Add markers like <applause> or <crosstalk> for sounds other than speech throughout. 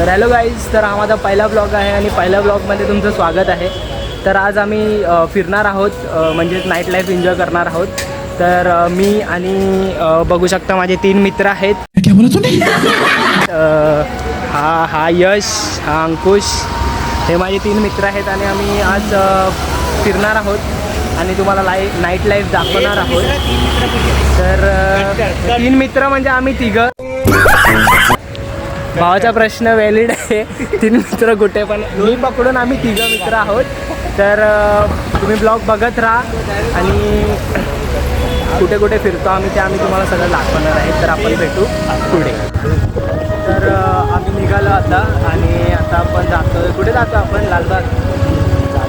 तर hello guys तर हा माझा पहिला ब्लॉग आहे आणि पहिल्या ब्लॉगमध्ये तुमचं स्वागत आहे. तर आज आम्ही फिरणार आहोत म्हणजेच नाईट लाईफ एन्जॉय करणार आहोत. तर मी आणि बघू शकता माझे तीन मित्र आहेत. हा हा यश हा अंकुश हे माझे तीन मित्र आहेत आणि आम्ही आज फिरणार आहोत आणि तुम्हाला लाई नाईट लाईफ दाखवणार आहोत. तर तीन मित्र म्हणजे आम्ही तिघं. भावाचा प्रश्न व्हॅलिड आहे. तीन मित्र कुठे पण मी पकडून आम्ही तिघं मित्र आहोत. तर तुम्ही ब्लॉग बघत राहा आणि कुठे कुठे फिरतो आम्ही ते आम्ही तुम्हाला सगळं दाखवणार आहे. तर आपण भेटू पुढे. तर आम्ही निघालो आता आणि आता आपण जातो कुठे जातो आपण? लालबाग.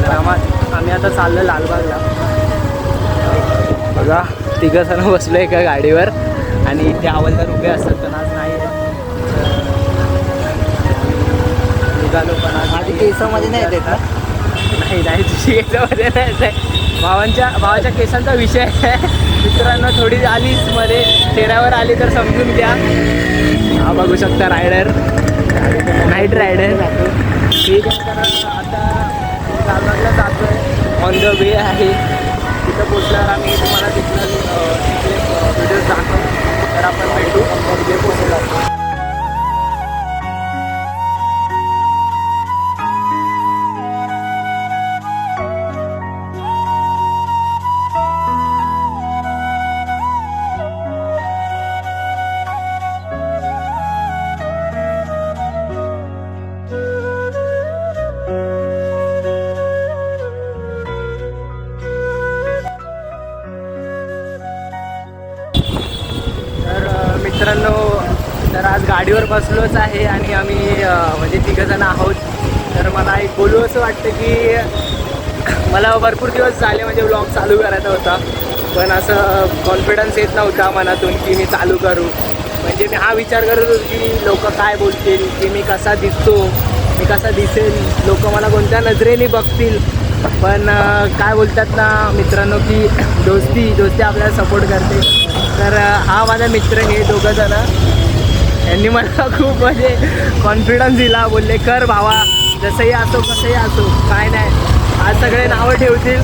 रामात आम्हा- आम्ही आता चाललो लालबागला. बघा तिघं जण बसलो एका गाडीवर आणि इथे आवलदार उभे असतात. ना निघालो पण माझी केसामध्ये नाही येत? नाही नाही तुझी केसामध्ये नाही आहे. भावांच्या भावाच्या केसांचा विषय आहे. मित्रांनो थोडी आलीच मध्ये. चेहऱ्यावर आली तर समजून घ्या. हा बघू शकता रायडर नाईट रायडर ठीक आहे आता लालबागला जातो आहे ऑन द वे आहे. तिथं पोचल्यावर आम्ही तुम्हाला तिथलं तिथले व्हिडिओज दाखवू. तर आपण भेटू. तिथे पोचलो आज गाडीवर बसलोच आहे आणि आम्ही म्हणजे तिघंजणं आहोत. तर मला एक बोलू असं वाटतं की मला भरपूर दिवस झाले म्हणजे ब्लॉग चालू करायचा होता. पण असं कॉन्फिडन्स येत नव्हता मनातून की मी चालू करू. म्हणजे मी हा विचार करत होतो की लोक काय बोलतील की मी कसा दिसतो मी कसा दिसेल. लोक मला कोणत्या नजरेने बघतील. पण काय बोलतात ना मित्रांनो की दोस्ती दोस्ती आपल्याला सपोर्ट करते. तर हा माझा मित्र हे दोघं जण. यांनी मला खूप म्हणजे कॉन्फिडन्स दिला. बोलले कर भावा जसंही असो कसंही असो काय नाही. आज सगळे नावं ठेवतील.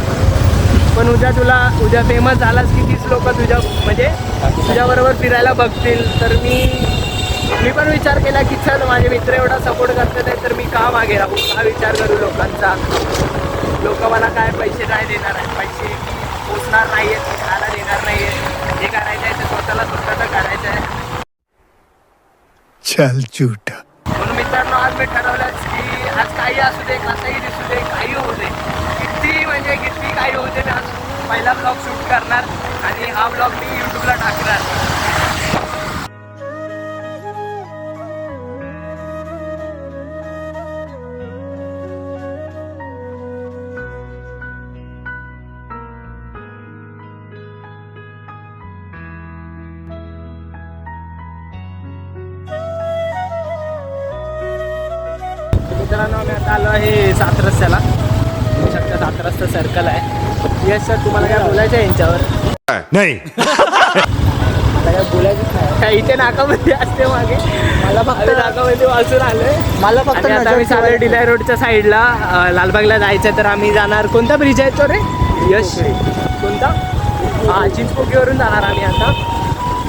पण उद्या तुला उद्या फेमस झालास की तीच लोक तुझ्या म्हणजे तुझ्याबरोबर फिरायला बघतील. तर मी मी पण विचार केला की चल माझे मित्र एवढा सपोर्ट करते नाही तर मी का मागे राहू? हा विचार करू लोकांचा? लोक मला काय पैसे नाही देणार आहेत? पैसे पोचणार नाही आहेत खायला देणार नाही आहेत जे करायचं आहे ते स्वतःला स्वतःचं करायचं आहे. चल झूठा. म्हणून मित्रांनो आज मी ठरवलंच की आज काही असू दे कसंही दिसू दे काही होऊ दे. किती म्हणजे किती काही होऊ दे मी आज पहिला ब्लॉग शूट करणार आणि हा ब्लॉग मी यूट्यूबला टाकणार. आता आलो आहे सात रस्त्याला. शकता सात रस्ता सर्कल आहे. येस सर तुम्हाला काय बोलायचं आहे यांच्यावर? नहीं. आता काय बोलायचं नाही. काय इथे नाकामध्ये असते मागे. मला फक्त नाकामध्ये वाचून आलोय. मला फक्त आणि आता आम्ही नजर चालू ठेवायची. डिलाय रोडच्या साईडला अं, लालबागला जायचं तर आम्ही जाणार. कोणता ब्रिज आहे तो रे? यश. कोणता? हा चिंचपोकीवरून जाणार आम्ही आता.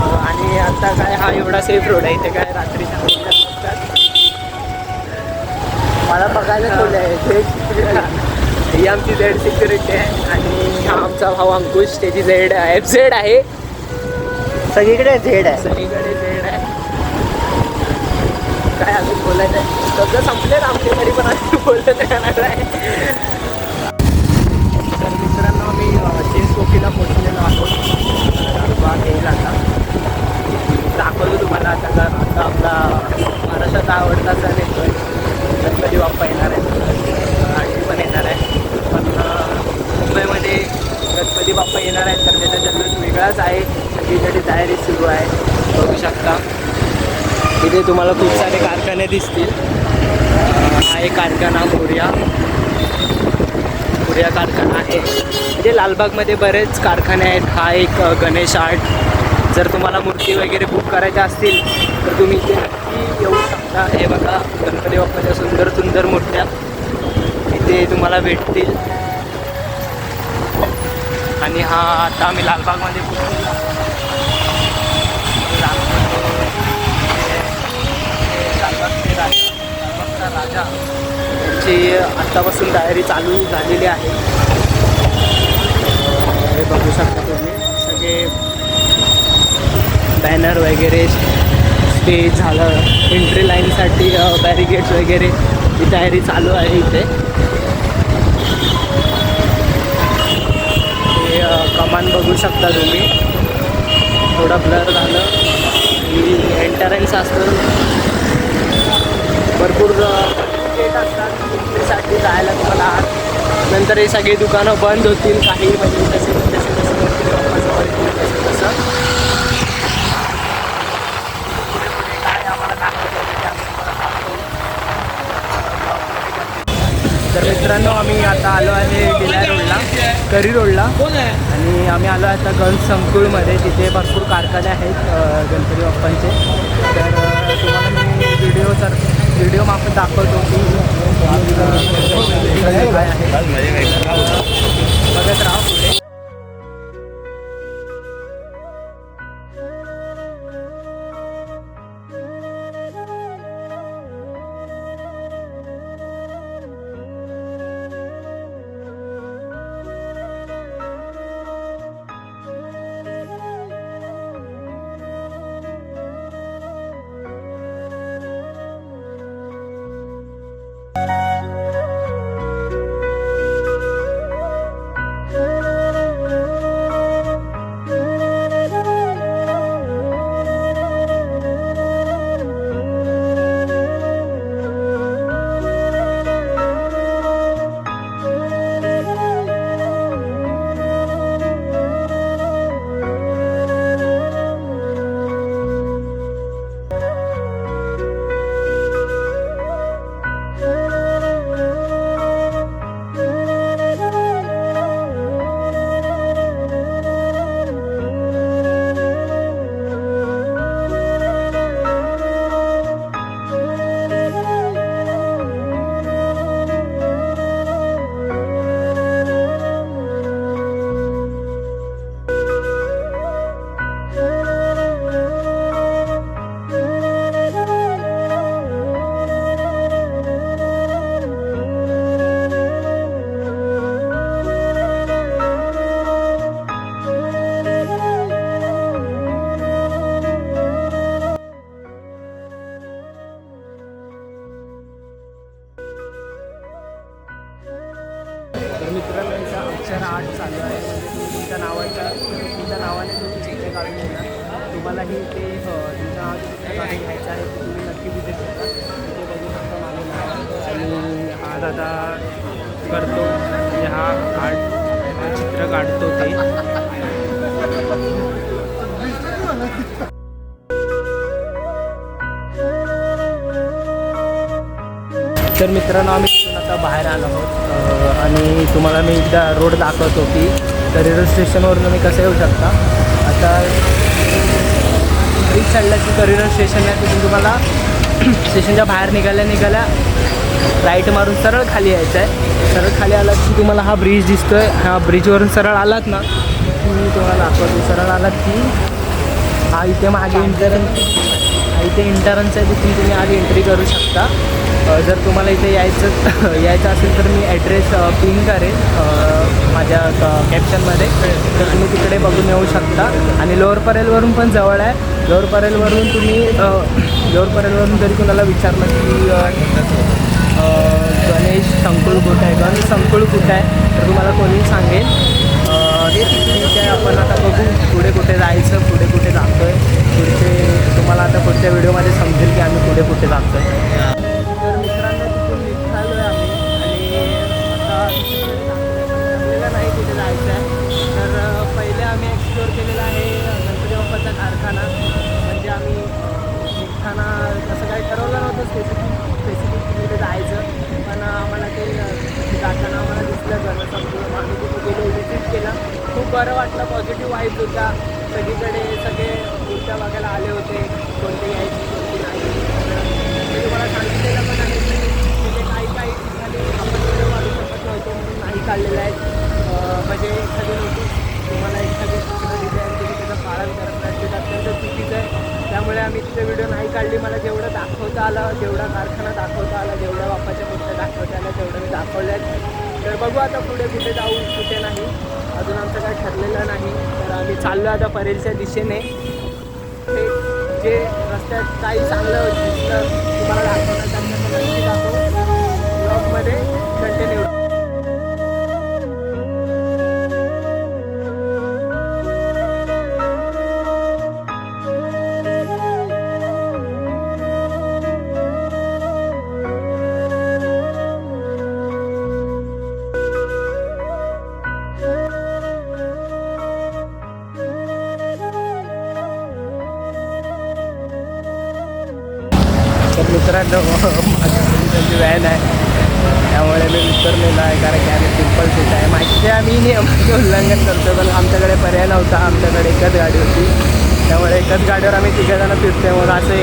अं, आणि आता काय हा एवढा सेफ रोड आहे. इथे काय रात्रीच्या मला बघायला ठेवलं आहे ही आमची झेड सिक्युरिटी आहे आणि हा आमचा भाऊ अंकुश त्याची झेड एफ झेड आहे. सगळीकडे झेड आहे. सगळीकडे झेड आहे. काय अजून बोलायचं? आहे सगळं संपले ना आमचे तरी पण अजून बोलत आहे तर मित्रांनो मी चेस कोकीला पोचलेलो आहोत बाग येईल आता. दाखवतो तुम्हाला आता. आता आपला महाराष्ट्राचा आवडता सण येतोय गणपती बाप्पा येणार आहे आठवी पण येणार आहे पण मुंबईमध्ये गणपती बाप्पा येणार आहेत तर त्याचा जल्लोष वेगळाच आहे. सगळीकडे तयारी सुरू आहे. बघू शकता. तिथे तुम्हाला खूप सारे कारखाने दिसतील. हा एक कारखाना कोरिया कोरिया कारखाना आहे. म्हणजे लालबागमध्ये बरेच कारखाने आहेत. हा एक गणेश आर्ट. जर तुम्हाला मूर्ती वगैरे बुक करायच्या असतील तर तुम्ही इथे नक्की येऊ शकता हे बघा गणपती बाप्पाच्या सुंदर सुंदर मूर्त्या. इथे तुम्हाला भेटतील. आणि हा आता आम्ही लालबागमध्ये लालबागचे राजा लालबागचा राजा. यांची आत्तापासून तयारी चालू झालेली आहे. हे बघू शकता तुम्ही. सगळे बॅनर वगैरे ते झालं. एंट्री लाईनसाठी बॅरिगेट्स वगैरे ही तयारी चालू आहे इथे. हे कमान बघू शकता तुम्ही. थोडं ब्लर झालं. ही एंटरन्स असतं. भरपूर गेट असतात. एंट्रीसाठी जायला तुम्हाला नंतर हे सगळी दुकानं बंद होतील. काही म्हणजे तसे गणपती बाप्पाचं वरती तसं तसं पुढे पुढे काय आम्हाला दाखवलं ते आम्ही तुम्हाला दाखवू. तर मित्रांनो आम्ही आता आलो आहे डिलाय रोडला करी रोडला. आणि आम्ही आलो आहे आता गण संकुळमध्ये तिथे भरपूर कारखाने आहेत गणपती बाप्पांचे. तर तुम्हाला मी व्हिडिओ तर व्हिडिओ मार्फत दाखवतो की काय आहे. बघत राहा पुढे. तुमच्या तुमच्या नावाने तुम्ही चित्र काढून घेणार तुम्हालाही ते तुमच्या चित्र काढून घ्यायचं आहे ते तुम्ही नक्की विजय करा. तिथे बघू शकता माझे नाव. आणि हा दादा करतो म्हणजे हा आर्ट चित्र काढतो ते. तर मित्रांनो आम्ही आता बाहेर आलो आहोत. आणि तुम्हाला मी एकदा रोड दाखवतो की करिअर स्टेशनवरून मी कसं येऊ शकता? आता ब्रिज चढला की करिअर स्टेशन आहे तिथून तुम्हाला <clears throat> स्टेशनच्या बाहेर निघाल्या निघाल्या राईट मारून सरळ खाली यायचं आहे सरळ खाली आलात की तुम्हाला हा ब्रिज दिसतोय. ह्या ब्रिजवरून सरळ आलात ना मी तुम्हाला दाखवतो. सरळ आलात की हा इथे मागे इंटरन्स हा इथे इंटरन्स आहे तिथून तुम्ही आधी एंट्री करू शकता. जर तुम्हाला इथे यायचं <laughs> यायचं असेल तर मी ॲड्रेस पिन करेन माझ्या कॅप्शनमध्ये तर तुम्ही तिकडे बघून येऊ शकता. आणि लोअर परेलवरून पण जवळ आहे. लोअर परेलवरून तुम्ही लोअर परेलवरून जरी कुणाला विचारलं की गणेश संकुळ कुठं आहे? गणेश संकुळ कुठं आहे? तर तुम्हाला कोणी सांगेल. ठीक आहे आपण आता बघू पुढे कुठे जायचं पुढे कुठे जातो आहे पुढचे तुम्हाला आता पुढच्या व्हिडिओमध्ये समजेल की आम्ही पुढे कुठे जातो आहे आपल्याला नाही कुठे जायचं आहे तर पहिले आम्ही एक्सप्लोअर केलेला आहे गणपती बाप्पाचा कारखाना. म्हणजे आम्ही निघताना असं काही ठरवलं नव्हतं स्पेसिफिक स्पेसिफिक तिथे जायचं. पण आम्हाला ते जाताना आम्हाला दिसलं घर संपूर्ण आम्ही तिथे गेलो विजिट केला. खूप बरं वाटलं पॉझिटिव्ह वाईब होता. सगळीकडे सगळे मूर्त्या बघायला आले होते. कोणते यायचे कोणते नाही. मी तुम्हाला सांगितलेलं पण काढलेल्या आहे. म्हणजे एखादी नोटीस तुम्हाला एखादी सूचना दिली आणि तुम्ही त्याचं पालन करत नाही ते अत्यंत चुकीचं आहे. त्यामुळे आम्ही तिथे व्हिडिओ नाही काढली. मला जेवढं दाखवता आलं जेवढा कारखाना दाखवता आला जेवढ्या बापाच्या मूर्त्या दाखवता आल्या तेवढं मी दाखवल्या आहे. तर बघू आता पुढे कुठे जाऊ कुठे नाही. अजून आमचं काय ठरलेलं नाही. तर आम्ही चाललो आता परेलच्या दिशेने. ते जे रस्त्यात काही चांगलं दिसलं तुम्हाला दाखवणं त्यांना दाखव ब्लॉगमध्ये कंटिन्यू <laughs> माझी पोलिसांची व्हॅन आहे. त्यामुळे मी उतरलेलो आहे कारण की आम्ही सिंपल सीट आहे. माहिती आहे आम्ही नियमाचे उल्लंघन करतो पण आमच्याकडे पर्याय नव्हता. आमच्याकडे एकच गाडी होती. त्यामुळे एकच गाडीवर आम्ही तिघंजणं फिरतोय. मग असे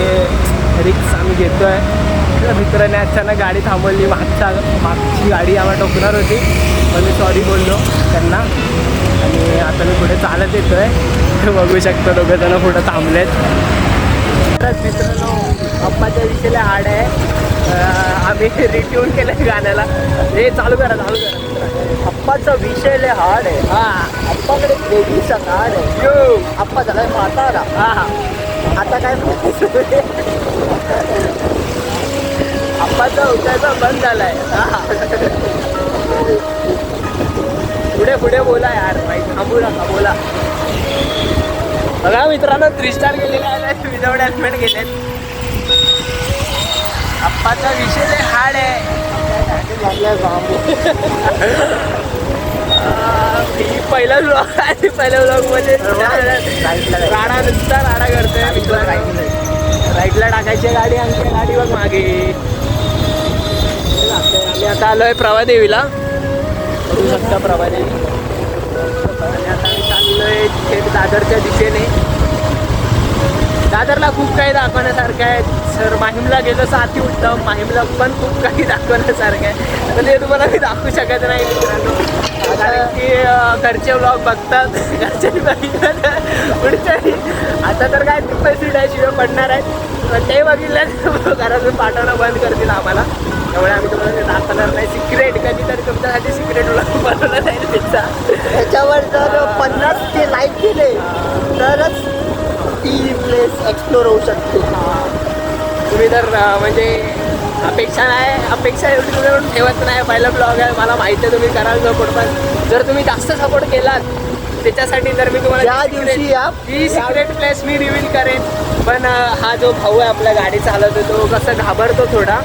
रिक्स आम्ही घेतो आहे मित्राने अचानक गाडी थांबवली. मागच्या मागची गाडी आम्हाला टोकणार होती. पण मी सॉरी बोललो त्यांना. आणि आता मी पुढे चालत येतो आहे बघू शकतो दोघंजणं पुढं थांबलेत. तर मित्रांनो अप्पाच्या दिशेला हाड आहे. आम्ही <laughs> रिट्यून केलं गाण्याला. हे चालू करा चालू करा. अप्पाचा विषय लय हार्ड आहे. हा. अप्पाकडे देवीचा कार्ड आहे. यो. अप्पा झालाय म्हातारा. हा हा. आता काय अप्पाचा उठायचा बंद झालाय. हा पुढे पुढे बोला यार भाई. थांबू नका बोला. बघा मित्रांनो थ्री स्टार गेलेले आहेत. विदाउट हेल्मेट गेलेत. अप्पाचा विषय लय हार्ड आहे. <laughs> पहिला ब्लॉग आहे पहिल्या ब्लॉगमध्ये राडा नुसता राडा करतोय. राईटला टाकायची गाडी आमची गाडी बघ मागे. आम्ही आता आलोय प्रभादेवीला. बघू शकता प्रभादेवी. आणि आता आम्ही चाललोय थेट दादरच्या दिशेने. दादरला खूप काही दाखवण्यासारखं आहे. सर माहीमला गेलो तर उत्तम. माहीमला पण खूप काही दाखवण्यासारखं आहे. म्हणजे पण ते तुम्हाला मी दाखवू शकत नाही मित्रांनो. कारण की घरचे ब्लॉग बघतात. घरचे बघितलं पुढच्याही आता तर काय ट्रिपल सीट आहे शिवाय पडणार आहेत. पण ते बघितलं घरातून पाठवणं बंद करतील आम्हाला. त्यामुळे आम्ही तुम्हाला ते दाखवणार नाही. सिक्रेट कधीतरी तुमच्यासाठी सिक्रेट ब्लॉग बनवला जाईल त्याचा त्याच्यावर जर पन्नास ते लाईक केले तरच ती प्लेस एक्सप्लोर होऊ शकते. तुम्ही तर म्हणजे अपेक्षा नाही अपेक्षा एवढी तुम्ही ठेवत नाही. पहिला ब्लॉग आहे मला माहिती आहे तुम्ही कराल सपोर्ट पण जर तुम्ही जास्त सपोर्ट केलात त्याच्यासाठी तर मी तुम्हाला ती दिवशी या- ती सिक्रेट प्लेस मी रिव्हील करेन. पण हा जो भाऊ आहे आपल्या गाडी चालवतो तो कसं घाबरतो थोडा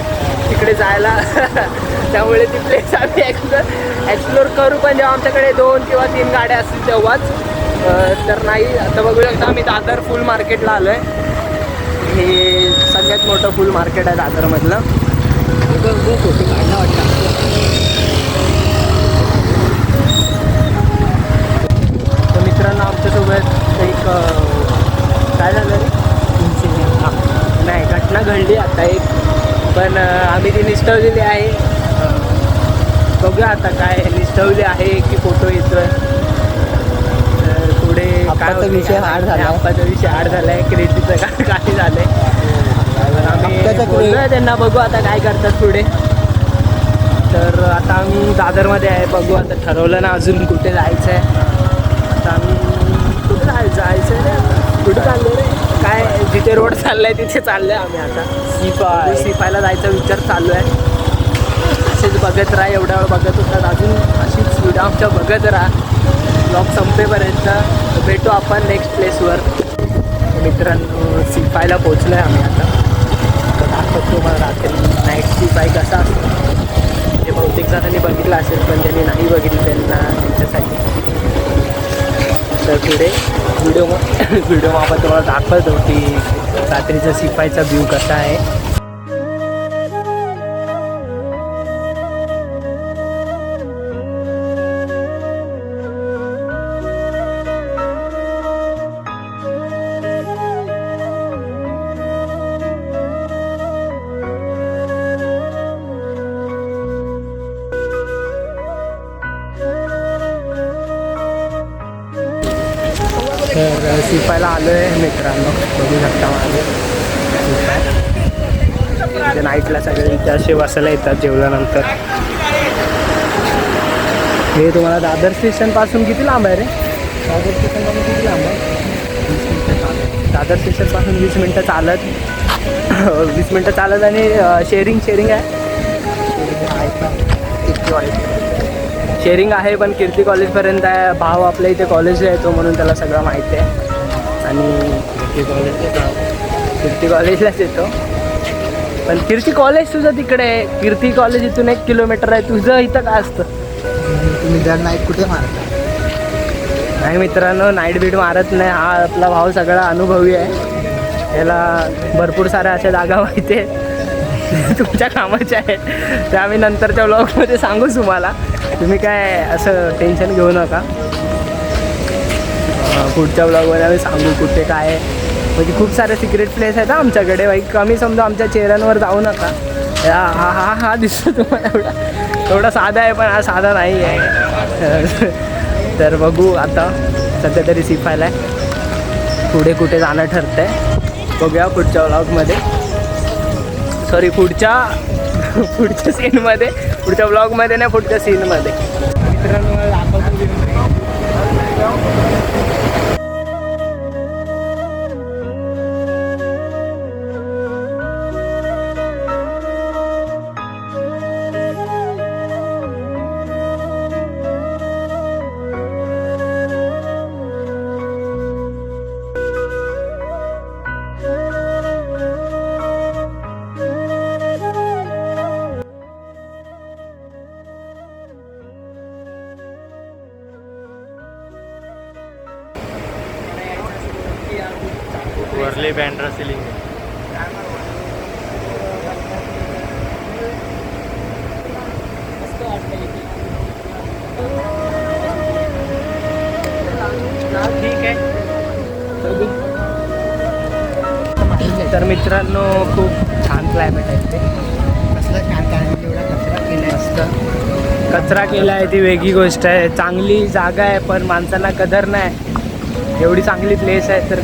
तिकडे जायला. <laughs> त्यामुळे ती प्लेस आम्ही एक्सप्लोर एक्सप्लोर करू पण जेव्हा आमच्याकडे दोन किंवा तीन गाड्या असतील तेव्हाच तर नाही आता बघू शकता आम्ही दादर फुल मार्केटला आलो आहे हे सगळ्यात मोठं फुल मार्केट आहे दादरमधलं. फोटो काढला वाटतं तर मित्रांनो आमच्यासोबत एक काय झालं नाही घटना घडली आता एक. पण आम्ही ती निष्ठवलेली आहे. बघूया आता काय निष्ठवली आहे की फोटो येतोय. आप्पाचा विषय <laughs> काय माहिती. झालाय. आप्पाचा विषय हार्ड झालाय. क्रेडिटचं काय काही झालंय? तर आम्ही आप्पाचा बोललोय credit- त्यांना बघू आता काय करतात पुढे. तर आता आम्ही दादरमध्ये आहे. बघू आता ठरवलं ना अजून कुठे जायचं आहे आता आम्ही कुठे जायचं आहे रे? कुठे चाललो रे? काय जिथे रोड चाललाय तिथे चाललोय आम्ही आता. सिपाय सिपायला जायचा विचार चालू आहे असेच बघत राहा एवढा वेळ बघत होतात. अजून अशीच व्हिडिओ आमच्या बघत राहा. ब्लॉग संपेपर्यंत. भेटू आपण नेक्स्ट प्लेसवर मित्रांनो सिपायला पोचलो आहे आम्ही आता. तर दाखवतो मला रात्री. नाईट बाईक कसा असतो. ते बहुतेक जणांनी बघितलं असेल पण ज्यांनी नाही बघितलं त्यांना त्यांच्यासाठी. तर पुढे व्हिडिओ व्हिडिओ आपण तुम्हाला दाखवतो की रात्रीचा सिपाईचा व्ह्यू कसा आहे. बसायला येतात जेवल्यानंतर. हे तुम्हाला दादर स्टेशनपासून किती लांब आहे रे? दादर स्टेशनपासून किती लांब आहे? दादर स्टेशनपासून वीस मिनटं चालत. <coughs> वीस मिनटं चालत आणि शेअरिंग शेअरिंग आहे? शेअरिंग आहे पण. कीर्ती कॉलेजपर्यंत आहे. भाव आपल्या इथे कॉलेजला येतो म्हणून त्याला सगळं माहिती आहे. आणि कीर्ती कॉलेज कीर्ती कॉलेजलाच येतो. पण कीर्ती कॉलेज तुझं तिकडे आहे. कीर्ती कॉलेज इथून एक किलोमीटर आहे. तुझं इथं काय असतं? तुम्ही दर नाईट कुठे मारता? नाही मित्रांनो नाईट बीट मारत नाही. हा आपला भाऊ सगळा अनुभवी आहे. याला भरपूर साऱ्या अशा जागा माहिती आहेत <laughs> तुमच्या कामाच्या आहेत त्या आम्ही नंतरच्या ब्लॉगमध्ये सांगू तुम्हाला. तुम्ही काय असं टेन्शन घेऊ नका. पुढच्या ब्लॉगमध्ये आम्ही सांगू कुठे काय आहे. म्हणजे खूप सारे सिक्रेट प्लेस आहेत आमच्याकडे. बाई कमी समजा आमच्या चेहऱ्यांवर जाऊ नका. या हा हा हा दिसतो तुम्हाला एवढा. थोडा साधा आहे पण हा साधा नाही आहे. <laughs> तर बघू आता सध्या तरी सिफायला आहे. पुढे कुठे जाणं ठरतंय. बघूया पुढच्या व्लॉगमध्ये सॉरी पुढच्या <laughs> पुढच्या सीनमध्ये पुढच्या ब्लॉगमध्ये नाही पुढच्या सीनमध्ये मित्रांनो वरले बँड्रा सिलिंग ठीक आहे. तर मित्रांनो खूप छान क्लायमेट आहे ते कसलं छान एवढा कचरा कचरा केला आहे ती वेगळी गोष्ट आहे. चांगली जागा आहे पण माणसांना कदर नाही. एवढी चांगली प्लेस आहे तर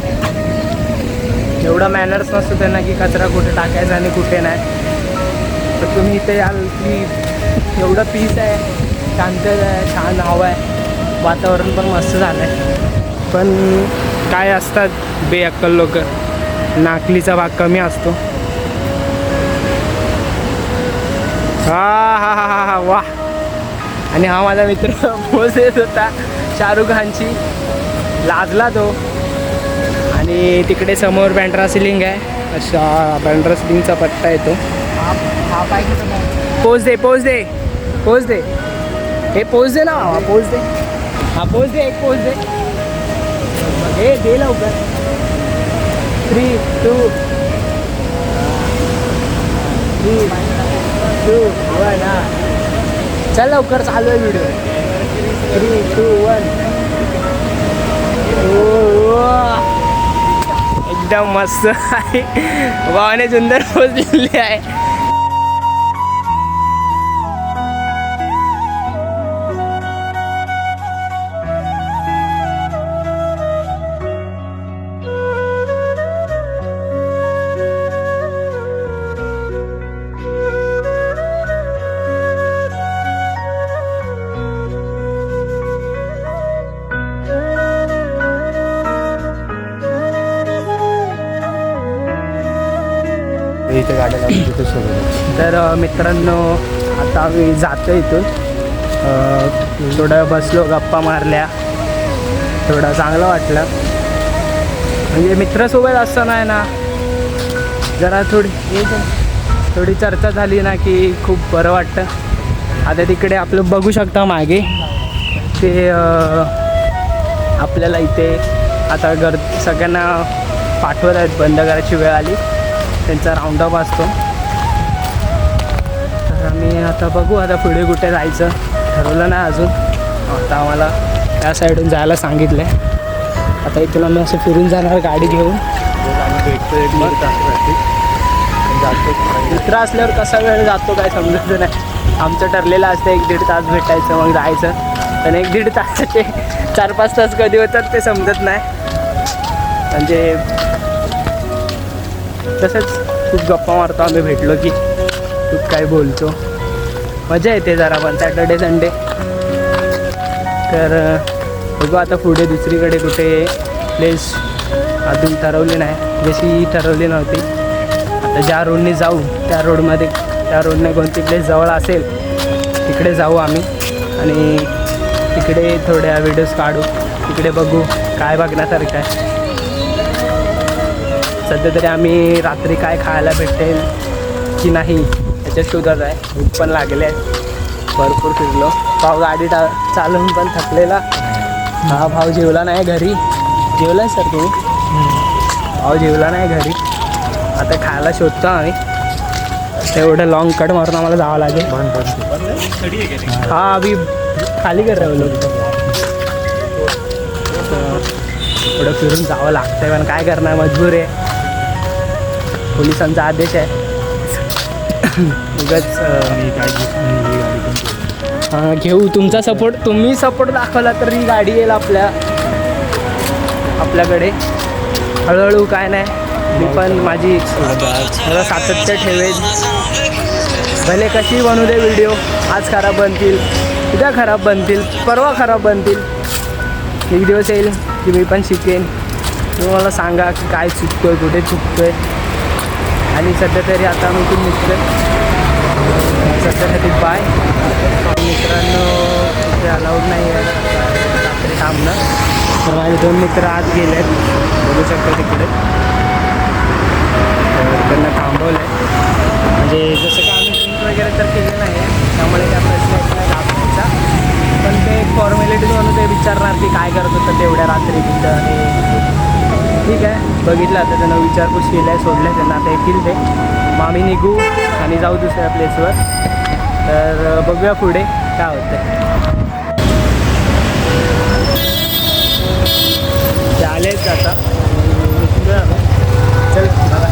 एवढा मॅनर्स नसतो त्यांना की कचरा कुठे टाकायचा आणि कुठे नाही. तर तुम्ही इथे याल की एवढं पीस आहे शांत आहे छान हवा आहे. वातावरण पण मस्त झालं आहे पण काय असतात बेअक्कल लोक? नाकलीचा भाग कमी असतो. हा हा हा हा हा वा आणि हा माझा मित्र <laughs> पोज येत होता शाहरुख खानची. लाजला तो. आणि तिकडे समोर बँड्रा सिलिंग आहे. अशा बँड्रा सिलिंगचा पट्टा येतो. हा दे पोच दे. पोच दे. हे पोच दे ना. हा पोज दे. हा पोज दे एक पोच दे. हे दे लवकर. Three two three two one हा. चल लवकर चालू आहे व्हिडिओ थ्री टू वन एकदम मस्त आहे. भावाने सुंदर <laughs> पोज दिलेली आहे. तिथे गाड्या लावून तिथे सोडून तर मित्रांनो आता आम्ही जातो इथून. थोडं बसलो गप्पा मारल्या. थोडं चांगलं वाटलं. म्हणजे मित्रासोबत असताना आहे ना जरा थोडी थोडी चर्चा झाली ना की खूप बरं वाटतं. आता तिकडे आपलं बघू शकता मागे. ते आपल्याला इथे आता घर सगळ्यांना पाठवत आहेत बंद करायची वेळ आली. त्यांचा राऊंड अप असतो. तर आम्ही आता बघू आता पुढे कुठे जायचं. ठरवलं नाही अजून. आता आम्हाला त्या साईडून जायला सांगितलं आहे आता इथून आम्ही असं फिरून जाणार गाडी घेऊन. मित्र असल्यावर कसा वेळ जातो काय समजत नाही. आमचं ठरलेलं असतं एक दीड तास भेटायचं मग जायचं. पण एक दीड तासाचे चार पाच तास कधी होतात ते समजत नाही. म्हणजे तसंच खूप गप्पा मारतो. आम्ही भेटलो की खूप काय बोलतो. मजा येते जरा पण सॅटर्डे संडे. तर बघू आता पुढे दुसरीकडे कुठे प्लेस अजून ठरवली नाही. जशी ठरवली नव्हती. आता ज्या रोडने जाऊ त्या रोडमध्ये त्या रोडने कोणती प्लेस जवळ असेल तिकडे जाऊ आम्ही. आणि तिकडे थोड्या व्हिडिओज काढू. तिकडे बघू काय बघण्यासारखं आहे. सध्या तरी आम्ही रात्री काय खायला भेटेल की नाही याच्या शोधात आहे. भूक पण लागले आहे. भरपूर फिरलो. भाऊ गाडी टा चालून पण थकलेला. हा भाऊ जेवला नाही घरी. जेवला सर तुम्ही? भाऊ जेवला नाही घरी. आता खायला शोधतो आम्ही. तेवढं लॉंग कट मारून आम्हाला जावं लागेल. हा आम्ही खाली कर पुढं फिरून जावं लागतंय पण काय करणार? मजबूर आहे. पोलिसांचा आदेश आहे. उगाच हां घेऊ तुमचा सपोर्ट तुम्ही सपोर्ट दाखवला तर ही गाडी येईल आपल्या आपल्याकडे. हळूहळू काय नाही. मी पण माझी मला सातत्य ठेवेल भले कशी बनवू दे व्हिडिओ आज खराब बनतील उद्या खराब बनतील परवा खराब बनतील. एक दिवस येईल की मी पण शिकेन. तुम्ही मला सांगा की काय चुकतोय कुठे चुकतोय. आणि सध्या तरी आता मी इथून निघतोय. सध्यासाठी बाय. मित्रांनो तिथे अलाउड नाही आहे रात्री थांबणं तर माझे दोन मित्र आत गेले आहेत बघू शकतो तिकडे तर त्यांना थांबवलं आहे म्हणजे जसं का आम्ही ड्रिंक वगैरे तर केलं नाही आहे त्यामुळे काय प्रश्न येत नाही दाखवायचा पण ते एक फॉर्मॅलिटी म्हणून ते विचारणार की काय करत होतं तेवढ्या रात्री तिथं आणि ठीक आहे बघितलं आता त्यांना विचारपूस केलं आहे सोडलं आहे त्यांना. आता येतील ते. मग आम्ही निघू आणि जाऊ दुसऱ्या प्लेसवर. तर बघूया पुढे काय होतं ते आलेच आता? चल बघा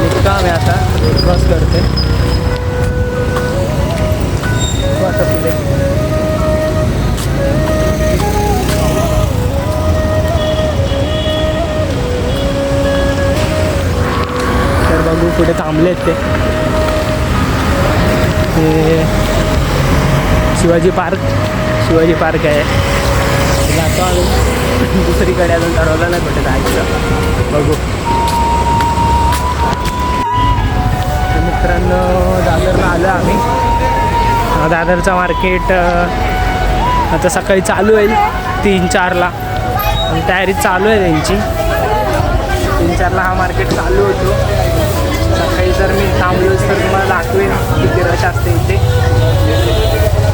निघतो आम्ही आता. क्रॉस करते. आता पुढे. बघू कुठे थांबलेत ते. ते शिवाजी पार्क शिवाजी पार्क आहे. जातो आम्ही. दुसरीकडे अजून ठरवलं नाही कुठे जायचं. बघू. मित्रांनो दादरला आलो आम्ही. दादरचं मार्केट आता सकाळी चालू आहे तीन चारला. आणि तयारी चालू आहे त्यांची. तीन चारला हा मार्केट चालू होतो. जर मी थांबलोच तर तुम्हाला दाखवेन किती रश असते इथे.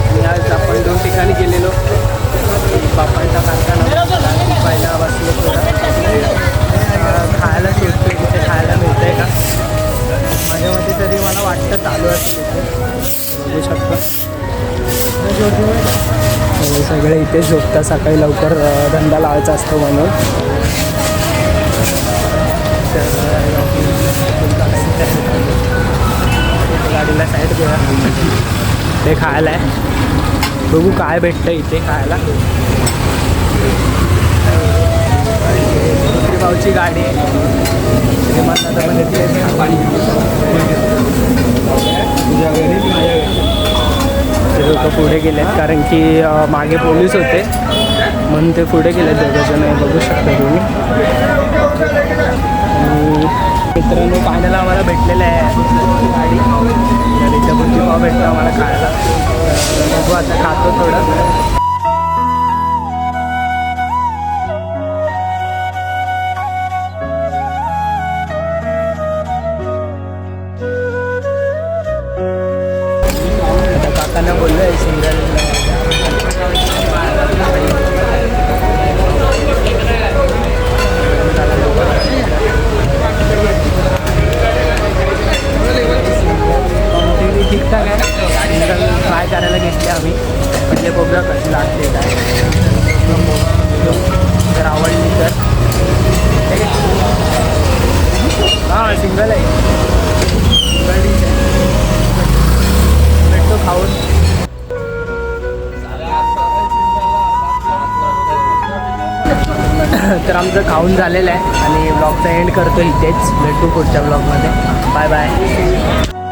आणि आज आपण दोन ठिकाणी गेलेलो. बापांचा कारखाना. पहिला बसलो खायला शोधतो तिथे खायला मिळतंय का? माझ्या मते तरी मला वाटतं चालू असतं बघू शकतो. सगळे इथे झोपता सकाळी लवकर धंदा लावायचा असतो म्हणून. गाडीला साईड करा ते खायला आहे. बघू काय भेटतं इथे खायला. भाऊची गाडी आहे. श्रीमंत आता पण इथे ते लोक पुढे गेलेत कारण की मागे पोलीस होते. म्हणून ते पुढे गेलेत दोघंजण बघू शकता तुम्ही. मित्रांनो पाण्याला आम्हाला भेटलेलं आहे. गाडी तर इथे बुद्धी पाव भेटतो आम्हाला खायला. बघू आता खातो थोडं. ब्लॉगचा एंड करतो इथेच. भेटू पुढच्या ब्लॉगमध्ये. Bye bye